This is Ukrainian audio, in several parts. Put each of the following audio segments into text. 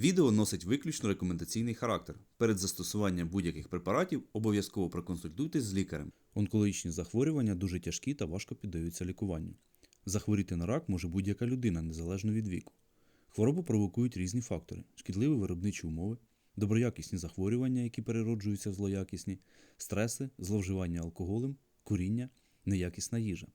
Відео носить виключно рекомендаційний характер. Перед застосуванням будь-яких препаратів обов'язково проконсультуйтесь з лікарем. Онкологічні захворювання дуже тяжкі та важко піддаються лікуванню. Захворіти на рак може будь-яка людина, незалежно від віку. Хворобу провокують різні фактори: шкідливі виробничі умови, доброякісні захворювання, які перероджуються в злоякісні, стреси, зловживання алкоголем, куріння, неякісна їжа.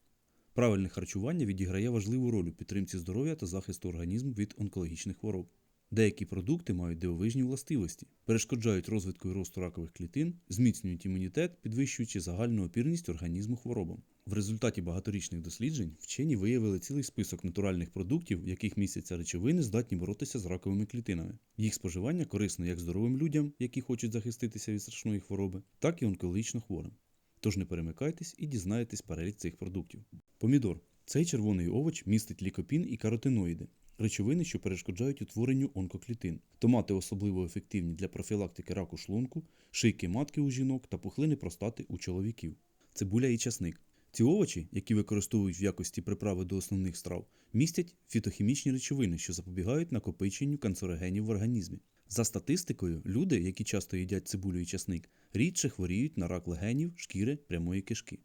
Правильне харчування відіграє важливу роль у підтримці здоров'я та захисту організму від онкологічних хвороб. Деякі продукти мають дивовижні властивості, перешкоджають розвитку і росту ракових клітин, зміцнюють імунітет, підвищуючи загальну опірність організму хворобам. В результаті багаторічних досліджень вчені виявили цілий список натуральних продуктів, в яких містяться речовини, здатні боротися з раковими клітинами. Їх споживання корисно як здоровим людям, які хочуть захиститися від страшної хвороби, так і онкологічно хворим. Тож не перемикайтесь і дізнаєтесь перелік цих продуктів. Помідор. Цей червоний овоч містить лікопін і каротиноїди, речовини, що перешкоджають утворенню онкоклітин. Томати особливо ефективні для профілактики раку шлунку, шийки матки у жінок та пухлини простати у чоловіків. Цибуля і часник. Ці овочі, які використовують в якості приправи до основних страв, містять фітохімічні речовини, що запобігають накопиченню канцерогенів в організмі. За статистикою, люди, які часто їдять цибулю і часник, рідше хворіють на рак легенів, шкіри, прямої кишки.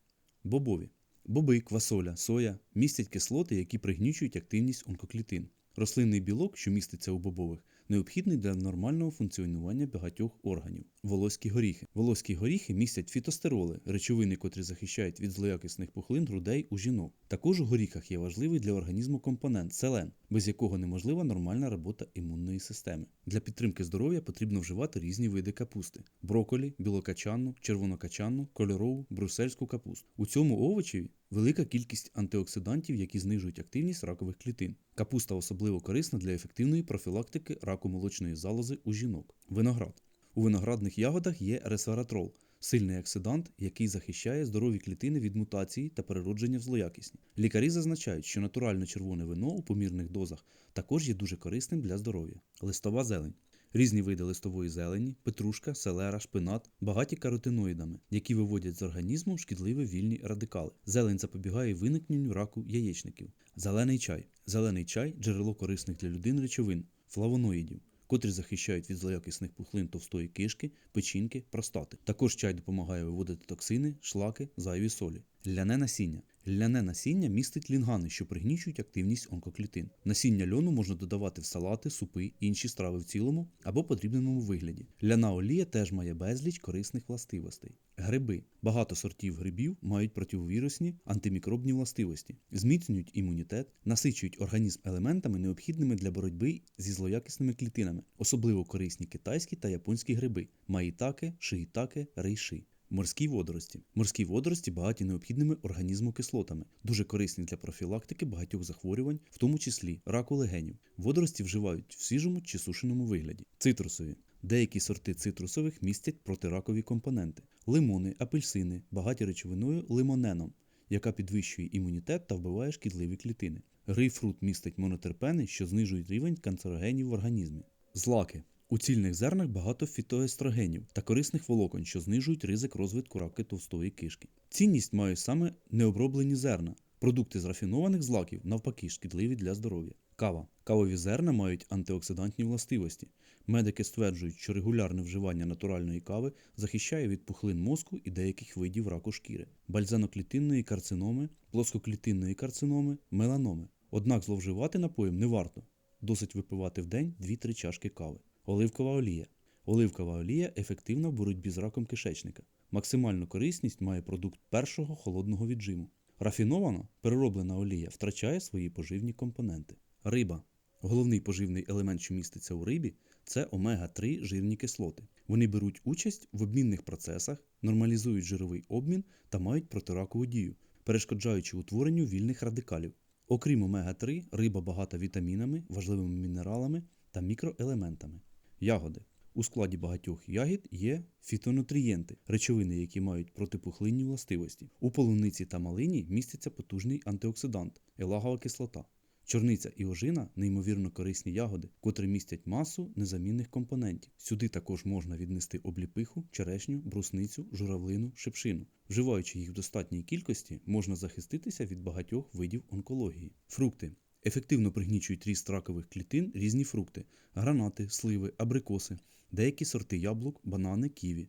Бобові. Боби, квасоля, соя містять кислоти, які пригнічують активність онкоклітин. Рослинний білок, що міститься у бобових, необхідний для нормального функціонування багатьох органів. Волоські горіхи. Волоські горіхи містять фітостероли, речовини, котрі захищають від злоякісних пухлин грудей у жінок. Також у горіхах є важливий для організму компонент селен, без якого неможлива нормальна робота імунної системи. Для підтримки здоров'я потрібно вживати різні види капусти: броколі, білокачанну, червонокачанну, кольорову, брюссельську капусту. У цьому овочі велика кількість антиоксидантів, які знижують активність ракових клітин. Капуста особливо корисна для ефективної профілактики раку молочної залози у жінок. Виноград. У виноградних ягодах є ресвератрол – сильний оксидант, який захищає здорові клітини від мутації та переродження в злоякісні. Лікарі зазначають, що натурально червоне вино у помірних дозах також є дуже корисним для здоров'я. Листова зелень. Різні види листової зелені, петрушка, селера, шпинат, багаті каротиноїдами, які виводять з організму шкідливі вільні радикали. Зелень запобігає виникненню раку яєчників. Зелений чай. Зелений чай джерело корисних для людини речовин, флавоноїдів, котрі захищають від злоякісних пухлин товстої кишки, печінки, простати. Також чай допомагає виводити токсини, шлаки, зайві солі. Ляне насіння. Ляне насіння містить лінгани, що пригнічують активність онкоклітин. Насіння льону можна додавати в салати, супи, інші страви в цілому або подрібненому вигляді. Ляна олія теж має безліч корисних властивостей. Гриби. Багато сортів грибів мають противовірусні антимікробні властивості, зміцнюють імунітет, насичують організм елементами, необхідними для боротьби зі злоякісними клітинами. Особливо корисні китайські та японські гриби маїтаке, шиїтаке, рейши. Морські водорості. Морські водорості багаті необхідними організму кислотами, дуже корисні для профілактики багатьох захворювань, в тому числі раку легенів. Водорості вживають в свіжому чи сушеному вигляді. Цитрусові. Деякі сорти цитрусових містять протиракові компоненти: лимони, апельсини, багаті речовиною лимоненом, яка підвищує імунітет та вбиває шкідливі клітини. Грейпфрут містить монотерпени, що знижують рівень канцерогенів в організмі. Злаки. У цільних зернах багато фітоестрогенів та корисних волокон, що знижують ризик розвитку раки товстої кишки. Цінність мають саме необроблені зерна. Продукти з рафінованих злаків, навпаки, шкідливі для здоров'я. Кава. Кавові зерна мають антиоксидантні властивості. Медики стверджують, що регулярне вживання натуральної кави захищає від пухлин мозку і деяких видів раку шкіри, бальзаноклітинної карциноми, плоскоклітинної карциноми, меланоми. Однак зловживати напоєм не варто. Досить випивати в день 2-3 чашки кави. Оливкова олія. Оливкова олія ефективна в боротьбі з раком кишечника. Максимальну корисність має продукт першого холодного віджиму. Рафінована перероблена олія втрачає свої поживні компоненти. Риба. Головний поживний елемент, що міститься у рибі, це омега-3 жирні кислоти. Вони беруть участь в обмінних процесах, нормалізують жировий обмін та мають протиракову дію, перешкоджаючи утворенню вільних радикалів. Окрім омега-3, риба багата вітамінами, важливими мінералами та мікроелементами. Ягоди. У складі багатьох ягід є фітонутрієнти, речовини, які мають протипухлинні властивості. У полуниці та малині міститься потужний антиоксидант елагова кислота. Чорниця і ожина неймовірно корисні ягоди, котрі містять масу незамінних компонентів. Сюди також можна віднести обліпиху, черешню, брусницю, журавлину, шипшину. Вживаючи їх в достатній кількості, можна захиститися від багатьох видів онкології. Фрукти. Ефективно пригнічують ріст ракових клітин різні фрукти, гранати, сливи, абрикоси, деякі сорти яблук, банани, ківі.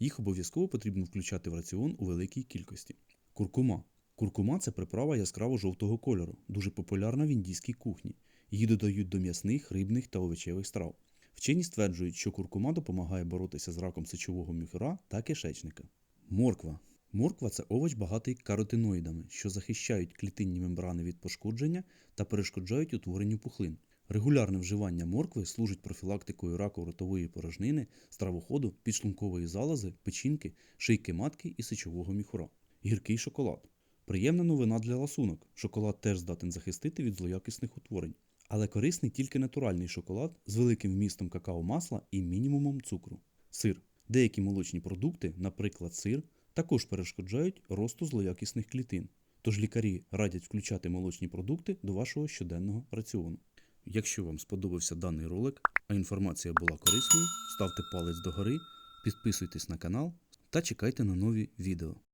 Їх обов'язково потрібно включати в раціон у великій кількості. Куркума. Куркума це приправа яскраво жовтого кольору, дуже популярна в індійській кухні. Її додають до м'ясних, рибних та овочевих страв. Вчені стверджують, що куркума допомагає боротися з раком сечового міхура та кишечника. Морква. Морква це овоч багатий каротиноїдами, що захищають клітинні мембрани від пошкодження та перешкоджають утворенню пухлин. Регулярне вживання моркви служить профілактикою раку ротової порожнини, стравоходу, підшлункової залози, печінки, шийки матки і сечового міхура. Гіркий шоколад. Приємна новина для ласунок. Шоколад теж здатен захистити від злоякісних утворень. Але корисний тільки натуральний шоколад з великим вмістом какао-масла і мінімумом цукру. Сир. Деякі молочні продукти, наприклад, сир, також перешкоджають росту злоякісних клітин. Тож лікарі радять включати молочні продукти до вашого щоденного раціону. Якщо вам сподобався даний ролик, а інформація була корисною, ставте палець догори, підписуйтесь на канал та чекайте на нові відео.